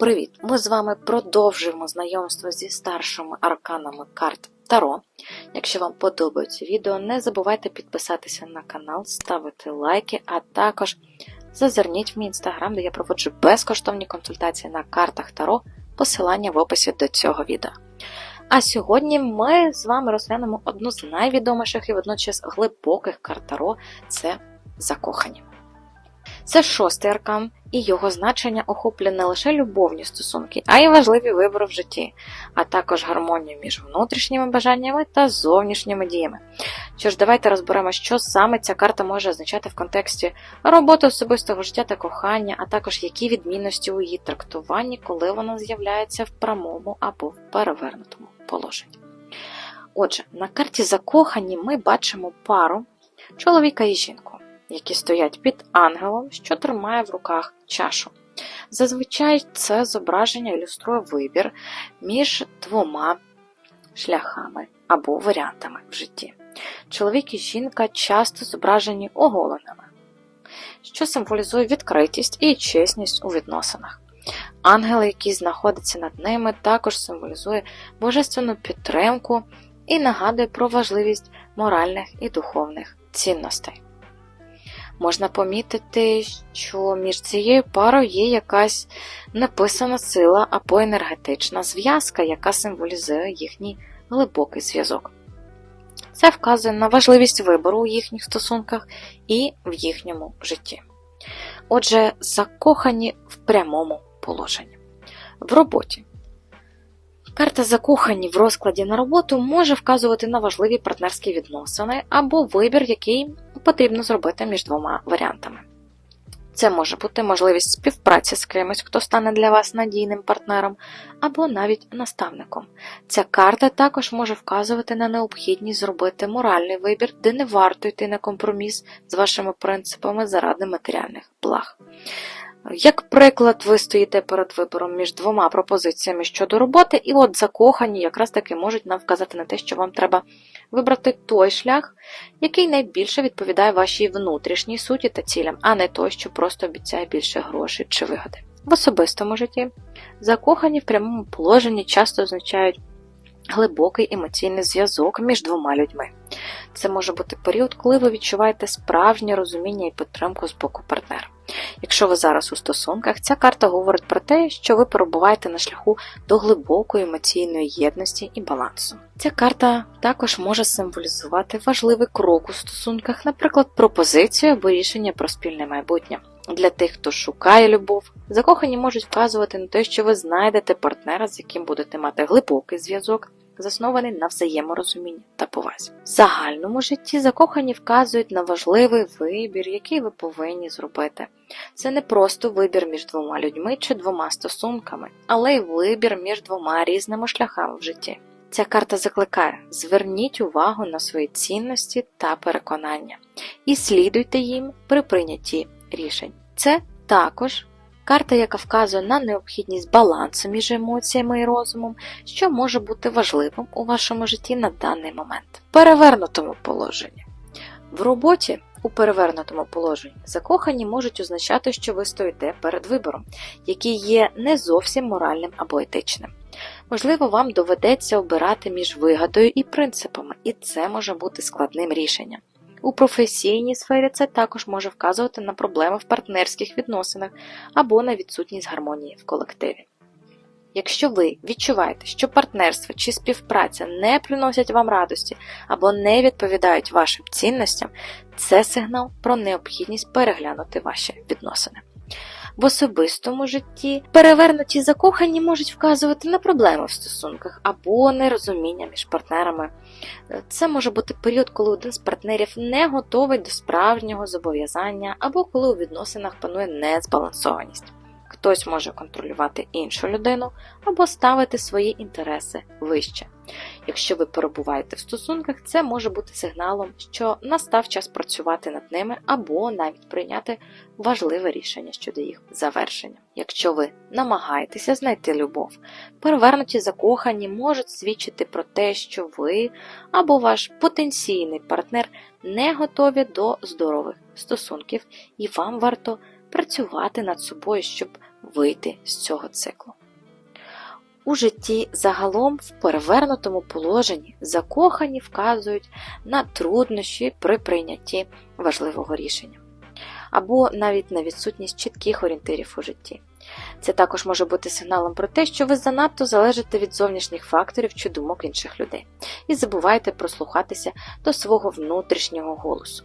Привіт! Ми з вами продовжуємо знайомство зі старшими арканами карт Таро. Якщо вам подобаються відео, не забувайте підписатися на канал, ставити лайки, а також зазирніть в мій інстаграм, де я проводжу безкоштовні консультації на картах Таро, посилання в описі до цього відео. А сьогодні ми з вами розглянемо одну з найвідоміших і водночас глибоких карт Таро – це закохані. Це шостий аркан, і його значення охоплює не лише любовні стосунки, а й важливі вибори в житті, а також гармонію між внутрішніми бажаннями та зовнішніми діями. Що ж, давайте розберемо, що саме ця карта може означати в контексті роботи особистого життя та кохання, а також які відмінності у її трактуванні, коли вона з'являється в прямому або в перевернутому положенні. Отже, на карті закохані ми бачимо пару чоловіка і жінку які стоять під ангелом, що тримає в руках чашу. Зазвичай це зображення ілюструє вибір між двома шляхами або варіантами в житті. Чоловік і жінка часто зображені оголеними, що символізує відкритість і чесність у відносинах. Ангел, який знаходиться над ними, також символізує божественну підтримку і нагадує про важливість моральних і духовних цінностей можна помітити, що між цією парою є якась написана сила або енергетична зв'язка, яка символізує їхній глибокий зв'язок. Це вказує на важливість вибору у їхніх стосунках і в їхньому житті. Отже, закохані в прямому положенні. В роботі. Карта закохані в розкладі на роботу може вказувати на важливі партнерські відносини або вибір, який потрібно зробити між двома варіантами. Це може бути можливість співпраці з кимось, хто стане для вас надійним партнером, або навіть наставником. Ця карта також може вказувати на необхідність зробити моральний вибір, де не варто йти на компроміс з вашими принципами заради матеріальних благ. Як приклад, ви стоїте перед вибором між двома пропозиціями щодо роботи, і от закохані якраз таки можуть нам вказати на те, що вам треба вибрати той шлях, який найбільше відповідає вашій внутрішній суті та цілям, а не той, що просто обіцяє більше грошей чи вигоди. В особистому житті закохані в прямому положенні часто означають глибокий емоційний зв'язок між двома людьми. Це може бути період, коли ви відчуваєте справжнє розуміння і підтримку з боку партнера. Якщо ви зараз у стосунках, ця карта говорить про те, що ви перебуваєте на шляху до глибокої емоційної єдності і балансу. Ця карта також може символізувати важливий крок у стосунках, наприклад, пропозицію або рішення про спільне майбутнє. Для тих, хто шукає любов, закохані можуть вказувати на те, що ви знайдете партнера, з яким будете мати глибокий зв'язок, заснований на взаєморозумінні та повазі. В загальному житті закохані вказують на важливий вибір, який ви повинні зробити. Це не просто вибір між двома людьми чи двома стосунками, але й вибір між двома різними шляхами в житті. Ця карта закликає: зверніть увагу на свої цінності та переконання і слідуйте їм при прийнятті рішень. Це також карта, яка вказує на необхідність балансу між емоціями і розумом, що може бути важливим у вашому житті на даний момент. В перевернутому положенні. В роботі у перевернутому положенні закохані можуть означати, що ви стоїте перед вибором, який є не зовсім моральним або етичним. Можливо, вам доведеться обирати між вигадою і принципами, і це може бути складним рішенням. У професійній сфері це також може вказувати на проблеми в партнерських відносинах або на відсутність гармонії в колективі. Якщо ви відчуваєте, що партнерство чи співпраця не приносять вам радості або не відповідають вашим цінностям, це сигнал про необхідність переглянути ваші відносини. В особистому житті перевернуті закохані можуть вказувати на проблеми в стосунках або нерозуміння між партнерами. Це може бути період, коли один з партнерів не готовий до справжнього зобов'язання, або коли у відносинах панує незбалансованість. Хтось може контролювати іншу людину або ставити свої інтереси вище. Якщо ви перебуваєте в стосунках, це може бути сигналом, що настав час працювати над ними або навіть прийняти важливе рішення щодо їх завершення. Якщо ви намагаєтеся знайти любов, перевернуті закохані можуть свідчити про те, що ви або ваш потенційний партнер не готові до здорових стосунків, і вам варто працювати над собою, щоб вийти з цього циклу. У житті загалом в перевернутому положенні закохані вказують на труднощі при прийнятті важливого рішення, або навіть на відсутність чітких орієнтирів у житті. Це також може бути сигналом про те, що ви занадто залежите від зовнішніх факторів чи думок інших людей, і забувайте прослухатися до свого внутрішнього голосу.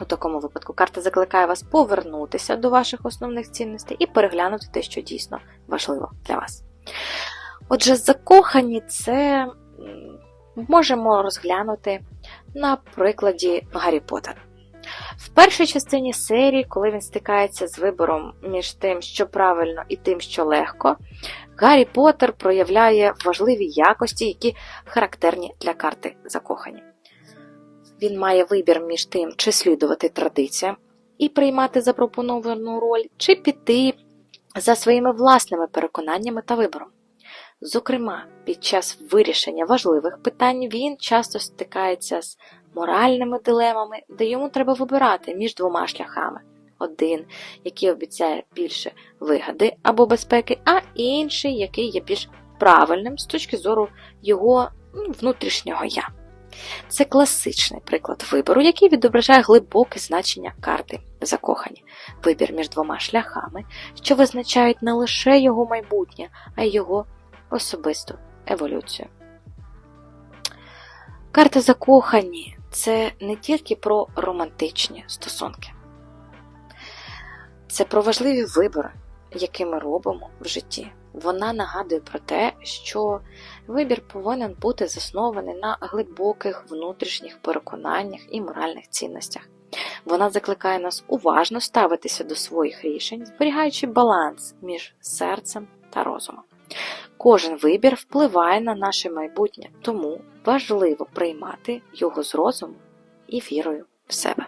У такому випадку карта закликає вас повернутися до ваших основних цінностей і переглянути те, що дійсно важливо для вас. Отже, закохані це можемо розглянути на прикладі Гаррі Поттера. В першій частині серії, коли він стикається з вибором між тим, що правильно, і тим, що легко, Гаррі Поттер проявляє важливі якості, які характерні для карти закохані. Він має вибір між тим, чи слідувати традиціям і приймати запропоновану роль, чи піти за своїми власними переконаннями та вибором. Зокрема, під час вирішення важливих питань він часто стикається з моральними дилемами, де йому треба вибирати між двома шляхами: один, який обіцяє більше вигоди або безпеки, а інший, який є більш правильним з точки зору його ну, внутрішнього я. Це класичний приклад вибору, який відображає глибоке значення карти закохані, вибір між двома шляхами, що визначають не лише його майбутнє, а й його особисту еволюцію. Карти закохані це не тільки про романтичні стосунки, це про важливі вибори, які ми робимо в житті. Вона нагадує про те, що вибір повинен бути заснований на глибоких внутрішніх переконаннях і моральних цінностях. Вона закликає нас уважно ставитися до своїх рішень, зберігаючи баланс між серцем та розумом. Кожен вибір впливає на наше майбутнє, тому важливо приймати його з розумом і вірою в себе.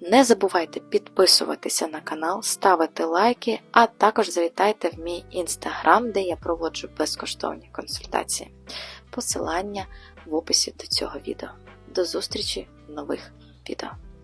Не забувайте підписуватися на канал, ставити лайки, а також завітайте в мій інстаграм, де я проводжу безкоштовні консультації. Посилання в описі до цього відео. До зустрічі в нових відео.